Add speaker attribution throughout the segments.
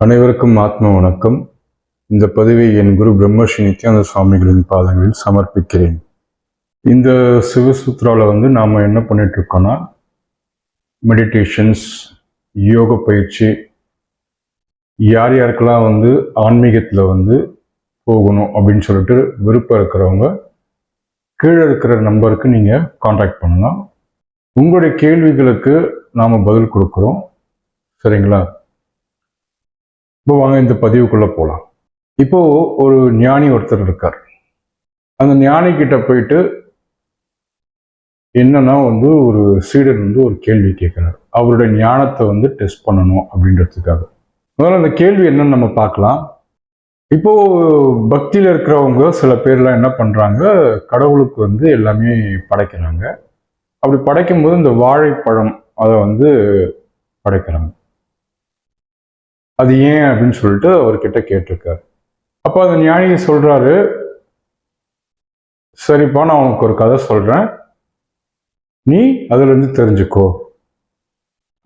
Speaker 1: அனைவருக்கும் ஆத்ம வணக்கம். இந்த பதிவை என் குரு பிரம்மஸ்ரீ நித்யானந்த சுவாமிகளின் பாதங்களில் சமர்ப்பிக்கிறேன். இந்த சிவசூத்ராவில் வந்து நாம் என்ன பண்ணிட்டு இருக்கோம்னா மெடிடேஷன்ஸ் யோக பயிற்சி யார் யாருக்கெல்லாம் வந்து ஆன்மீகத்தில் வந்து போகணும் அப்படின்னு சொல்லிட்டு விருப்பம் இருக்கிறவங்க கீழே இருக்கிற நம்பருக்கு நீங்கள் காண்டாக்ட் பண்ணலாம். உங்களுடைய கேள்விகளுக்கு நாம் பதில் கொடுக்குறோம். சரிங்களா? இப்போ வாங்க இந்த பதிவுக்குள்ள போகலாம் இப்போ ஒரு ஞானி ஒருத்தர் இருக்கார். அந்த ஞானி கிட்ட போயிட்டு என்னன்னா வந்து ஒரு சீடர் வந்து ஒரு கேள்வி கேட்கிறார் அவருடைய ஞானத்தை வந்து டெஸ்ட் பண்ணணும் அப்படின்றதுக்காக. முதல்ல அந்த கேள்வி என்னன்னு நம்ம பார்க்கலாம். இப்போ பக்தியில் இருக்கிறவங்க சில பேர்லாம் என்ன பண்றாங்க? கடவுளுக்கு வந்து எல்லாமே படைக்கிறாங்க. அப்படி படைக்கும் போது இந்த வாழைப்பழம் அதை வந்து படைக்கிறாங்க. அது ஏன் அப்படின்னு சொல்லிட்டு அவர்கிட்ட கேட்டிருக்காரு. அப்போ அந்த ஞானி சொல்றாரு சரிப்பா நான் உனக்கு ஒரு கதை சொல்றேன். நீ அதுல இருந்து தெரிஞ்சுக்கோ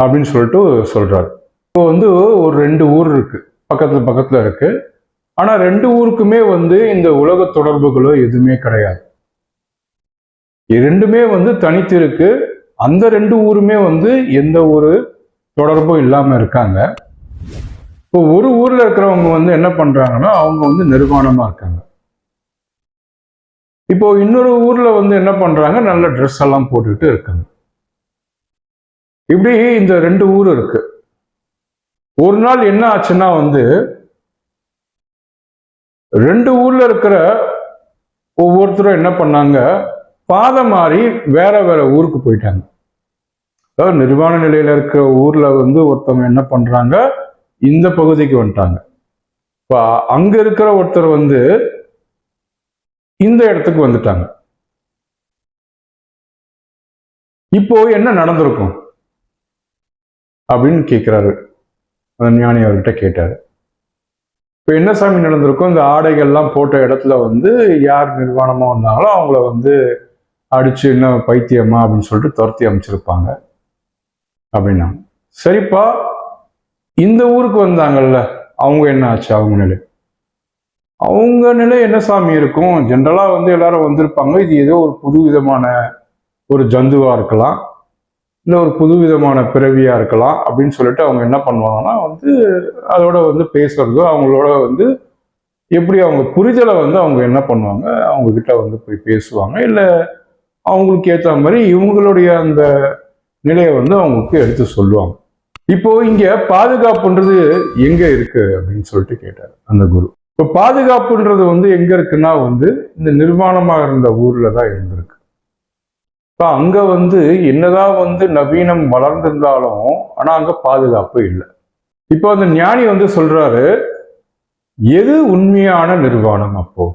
Speaker 1: அப்படின்னு சொல்லிட்டு சொல்றாரு. இப்போ வந்து ஒரு ரெண்டு ஊர் இருக்கு பக்கத்தில் பக்கத்துல இருக்கு. ஆனா ரெண்டு ஊருக்குமே வந்து இந்த உலக தொடர்புகளோ எதுவுமே கிடையாது. ரெண்டுமே வந்து தனித்து இருக்கு. அந்த ரெண்டு ஊருமே வந்து எந்த ஒரு தொடர்பும் இல்லாம இருக்காங்க. இப்போ ஒரு ஊர்ல இருக்கிறவங்க வந்து என்ன பண்றாங்கன்னா அவங்க வந்து நிர்வாணமா இருக்காங்க. இப்போ இன்னொரு ஊர்ல வந்து என்ன பண்றாங்க நல்ல ட்ரெஸ் எல்லாம் போட்டுக்கிட்டு இருக்காங்க. இப்படி இந்த ரெண்டு ஊர் இருக்கு. ஒரு நாள் என்ன ஆச்சுன்னா வந்து ரெண்டு ஊர்ல இருக்கிற ஒவ்வொருத்தரும் என்ன பண்ணாங்க பாதை மாறி வேற வேற ஊருக்கு போயிட்டாங்க. அதாவது நிர்வாண நிலையில இருக்கிற ஊர்ல வந்து ஒருத்தவங்க என்ன பண்றாங்க இந்த பகுதிக்கு வந்துட்டாங்க. இப்போ அங்க இருக்கிற ஒருத்தர் வந்து இந்த இடத்துக்கு வந்துட்டாங்க. இப்போ என்ன நடந்திருக்கும்? அப்படின்னு கேட்கிறாரு அந்த ஞானி அவர்கிட்ட கேட்டாரு. இப்போ என்ன சாமி நடந்திருக்கும்? இந்த ஆடைகள்லாம் போட்ட இடத்துல வந்து யார் நிர்வாணமா வந்தாங்களோ அவங்கள வந்து அடிச்சு என்ன பைத்தியமா அப்படின்னு சொல்லிட்டு துரத்தி அமைச்சிருப்பாங்க. அப்படின்னா சரிப்பா இந்த ஊருக்கு வந்தாங்கல்ல அவங்க என்ன ஆச்சு? அவங்க நிலை. அவங்க நிலை என்ன சாமி இருக்கும்? ஜென்ரலாக வந்து எல்லாரும் வந்திருப்பாங்க. இது ஏதோ ஒரு புது விதமான ஒரு ஜந்துவாக இருக்கலாம். இல்லை ஒரு புது விதமான பிறவியாக இருக்கலாம் அப்படின்னு சொல்லிட்டு அவங்க என்ன பண்ணுவாங்கன்னா வந்து அதோட வந்து பேசுறதோ அவங்களோட வந்து எப்படி அவங்க புரிதலை வந்து அவங்க என்ன பண்ணுவாங்க அவங்கக்கிட்ட வந்து போய் பேசுவாங்க. இல்லை அவங்களுக்கு ஏற்ற மாதிரி இவங்களுடைய அந்த நிலையை வந்து அவங்களுக்கு எடுத்து சொல்லுவாங்க. இப்போ இங்க பாதுகாப்புன்றது எங்க இருக்கு அப்படின்னு சொல்லிட்டு கேட்டார் அந்த குரு. இப்போ பாதுகாப்புன்றது வந்து எங்க இருக்குன்னா வந்து இந்த நிர்மாணமாக இருந்த ஊர்ல தான் இருந்திருக்கு. இப்போ அங்க வந்து என்னதான் வந்து நவீனம் வளர்ந்திருந்தாலும் ஆனா அங்க பாதுகாப்பு இல்லை. இப்போ அந்த ஞானி வந்து சொல்றாரு எது உண்மையான நிர்வாணம் அப்போ?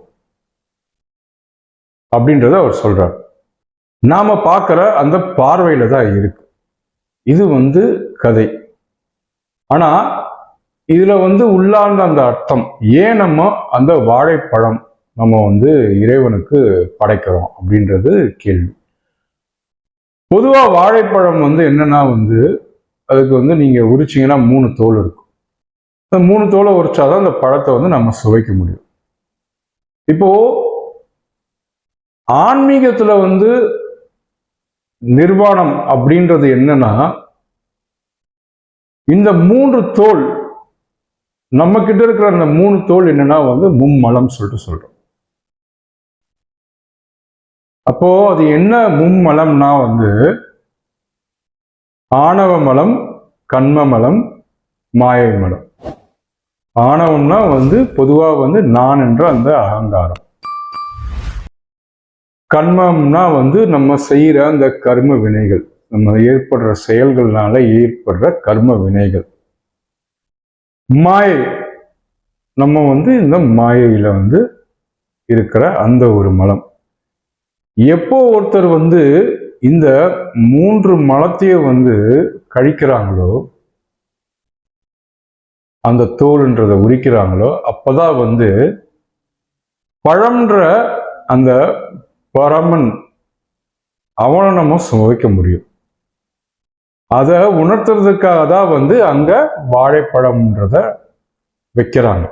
Speaker 1: அப்படின்றத அவர் சொல்றார். நாம பார்க்குற அந்த பார்வையில தான் இருக்கு. இது வந்து கதை. ஆனா இதுல வந்து உள்ளார்ந்த அந்த அர்த்தம். ஏன் நம்ம அந்த வாழைப்பழம் நம்ம வந்து இறைவனுக்கு படைக்கிறோம் அப்படின்றது கேள்வி. பொதுவா வாழைப்பழம் வந்து என்னன்னா வந்து அதுக்கு வந்து நீங்க உரிச்சிங்கன்னா மூணு தோல் இருக்கும். அந்த மூணு தோலை உரிச்சாதான் அந்த பழத்தை வந்து நம்ம சுவைக்க முடியும். இப்போ ஆன்மீகத்துல வந்து நிர்வாணம் அப்படின்றது என்னன்னா இந்த மூன்று தோல் நம்ம கிட்ட இருக்கிற அந்த மூணு தோல் என்னன்னா வந்து மும்மலம் சொல்லிட்டு சொல்றோம். அப்போ அது என்ன மும்மலம்னா வந்து ஆணவ மலம் கண்ம மலம் மாயை மலம். ஆணவம்னா வந்து பொதுவா வந்து நான் என்ற அந்த அகங்காரம். கண்மம்னா வந்து நம்ம செய்யற அந்த கர்ம வினைகள். நம்ம ஏற்படுற செயல்கள்னால ஏற்படுற கர்ம வினைகள். மாயை. நம்ம வந்து இந்த மாயையில வந்து இருக்கிற அந்த ஒரு மலம். எப்போ ஒருத்தர் வந்து இந்த மூன்று மலத்தையே வந்து கழிக்கிறாங்களோ அந்த தோல்ன்றதை உரிக்கிறாங்களோ அப்பதான் வந்து பழம்ன்ற அந்த பரமன் அவனை நம்ம சுவைக்க முடியும். அதை உணர்த்துறதுக்காக தான் வந்து அங்கே வாழைப்பழம்ன்றத வைக்கிறாங்க.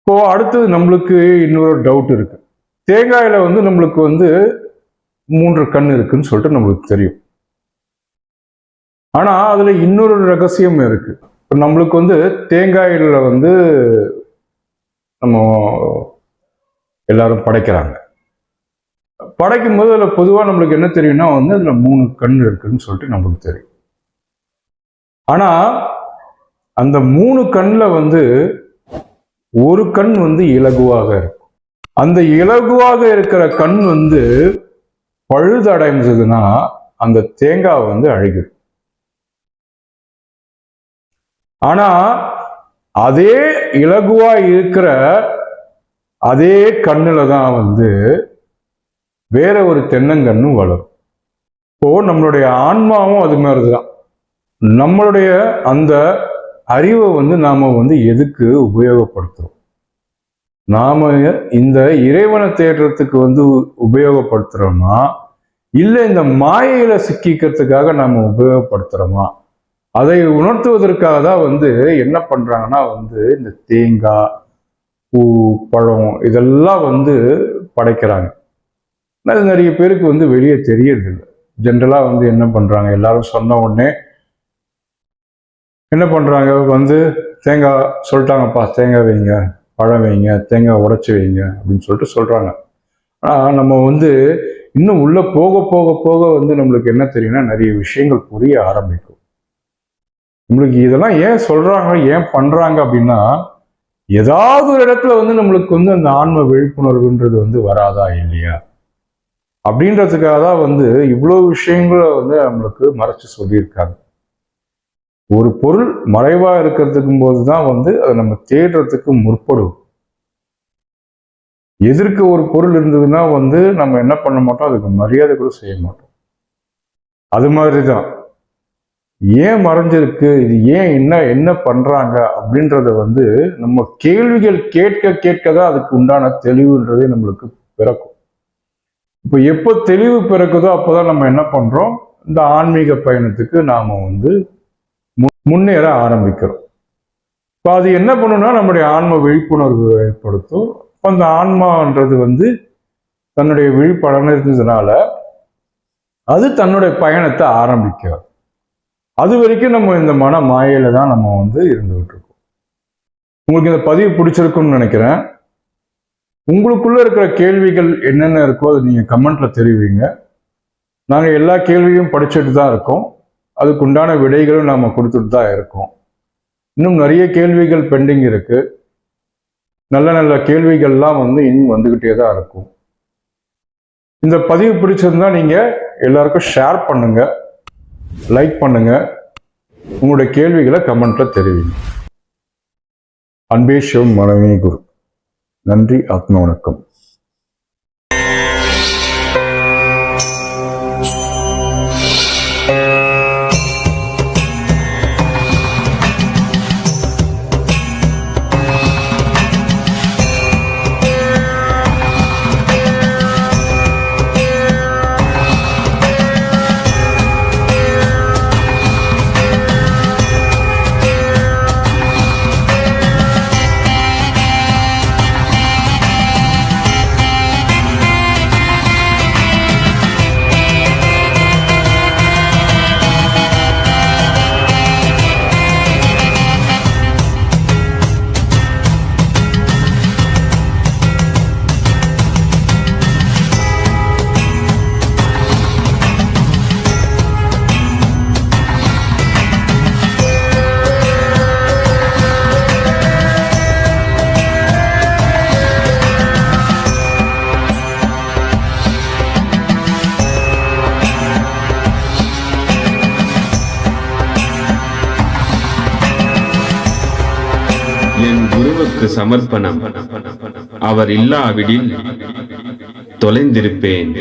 Speaker 1: இப்போ அடுத்தது நம்மளுக்கு இன்னொரு டவுட் இருக்கு. தேங்காயில் வந்து நம்மளுக்கு வந்து மூன்று கண் இருக்குன்னு சொல்லிட்டு நம்மளுக்கு தெரியும். ஆனால் அதில் இன்னொரு ரகசியம் இருக்கு. இப்போ நம்மளுக்கு வந்து தேங்காயில வந்து நம்ம எல்லாரும் படைக்கிறாங்க. படைக்கும் போது அதில் பொதுவாக நம்மளுக்கு என்ன தெரியும்னா வந்து அதில் மூணு கண் இருக்குன்னு சொல்லிட்டு நம்மளுக்கு தெரியும். ஆனால் அந்த மூணு கண்ணில் வந்து ஒரு கண் வந்து இலகுவாக இருக்கும். அந்த இலகுவாக இருக்கிற கண் வந்து பழுதடைஞ்சதுன்னா அந்த தேங்காய் வந்து அழுகிடும். ஆனா அதே இலகுவா இருக்கிற அதே கண்ணுல தான் வந்து வேற ஒரு தென்னங்கண்ணும் வளரும். இப்போ நம்மளுடைய ஆன்மாவும் அது மாதிரிதான். நம்மளுடைய அந்த அறிவை வந்து நாம் வந்து எதுக்கு உபயோகப்படுத்துகிறோம் நாம் இந்த இறைவனை தேடுறதுக்கு வந்து உபயோகப்படுத்துகிறோமா இல்லை இந்த மாயையில் சிக்கிக்கிறதுக்காக நாம் உபயோகப்படுத்துகிறோமா அதை உணர்த்துவதற்காக தான் வந்து என்ன பண்ணுறாங்கன்னா வந்து இந்த தேங்காய் பூ பழம் இதெல்லாம் வந்து படைக்கிறாங்க. அது நிறைய பேருக்கு வந்து வெளியே தெரியறதில்லை. ஜென்ரலாக வந்து என்ன பண்ணுறாங்க எல்லாரும் சொன்ன உடனே என்ன பண்ணுறாங்க வந்து தேங்காய் சொல்லிட்டாங்கப்பா தேங்காய் வைங்க பழம் வைங்க தேங்காய் உடச்சி வைங்க அப்படின்னு சொல்லிட்டு சொல்கிறாங்க ஆனால் நம்ம வந்து இன்னும் உள்ளே போக போக போக வந்து நம்மளுக்கு என்ன தெரியும்னா நிறைய விஷயங்கள் புரிய ஆரம்பிக்கும். நம்மளுக்கு இதெல்லாம் ஏன் சொல்கிறாங்க ஏன் பண்ணுறாங்க அப்படின்னா ஏதாவது ஒரு இடத்துல வந்து நம்மளுக்கு வந்து அந்த ஆன்ம விழிப்புணர்வுன்றது வந்து வராதா இல்லையா? அப்படின்றதுக்காக தான் வந்து இவ்வளோ விஷயங்களை வந்து நம்மளுக்கு மறைச்சு சொல்லியிருக்காங்க. ஒரு பொருள் மறைவா இருக்கிறதுக்கும் போது தான் வந்து அதை நம்ம தேடுறதுக்கு முற்படுவோம் எதிர்க்க ஒரு பொருள் இருந்ததுன்னா வந்து நம்ம என்ன பண்ண மாட்டோம்? அதுக்கு மரியாதை கூட செய்ய மாட்டோம். அது மாதிரி தான் ஏன் மறைஞ்சிருக்கு? இது ஏன் என்ன என்ன பண்ணுறாங்க அப்படின்றத வந்து நம்ம கேள்விகள் கேட்க கேட்க தான் அதுக்கு உண்டான தெளிவுன்றதே நம்மளுக்கு பிறக்கும். இப்போ எப்போ தெளிவு பிறக்குதோ அப்போதான் நம்ம என்ன பண்ணுறோம் இந்த ஆன்மீக பயணத்துக்கு நாம் வந்து முன்னேற ஆரம்பிக்கிறோம். இப்போ அது என்ன பண்ணுன்னா நம்முடைய ஆன்ம விழிப்புணர்வு ஏற்படுத்தும். அந்த ஆன்மான்றது வந்து தன்னுடைய விழிப்படைஞ்சதுனால அது தன்னுடைய பயணத்தை ஆரம்பிக்கும் அது வரைக்கும் நம்ம இந்த மன மாயையில தான் நம்ம வந்து இருந்துகிட்டு இருக்கோம் உங்களுக்கு இந்த பதிவு பிடிச்சிருக்குன்னு நினைக்கிறேன். உங்களுக்குள்ள இருக்கிற கேள்விகள் என்னென்ன இருக்கோ அதை நீங்கள் கமெண்ட்ல தெரிவிங்க. நாங்கள் எல்லா கேள்வியும் படிச்சுட்டு தான் இருக்கோம். அதுக்குண்டான விடைகளும் நாம் கொடுத்துட்டு தான் இருக்கோம். இன்னும் நிறைய கேள்விகள் பெண்டிங் இருக்குது நல்ல நல்ல கேள்விகள்லாம் வந்து இன்னும் வந்துக்கிட்டே தான் இருக்கும். இந்த பதிவு பிடிச்சிருந்தா நீங்கள் எல்லாருக்கும் ஷேர் பண்ணுங்கள் லைக் பண்ணுங்கள் உங்களுடைய கேள்விகளை கமெண்ட்டில் தெரிவிங்க. அன்பே சிவம் மனமே குரு. நன்றி ஆத்ம வணக்கம்.
Speaker 2: குருவுக்கு சமர்ப்பணம். அவர் இல்லாவிடில் தொலைந்திருப்பேன்.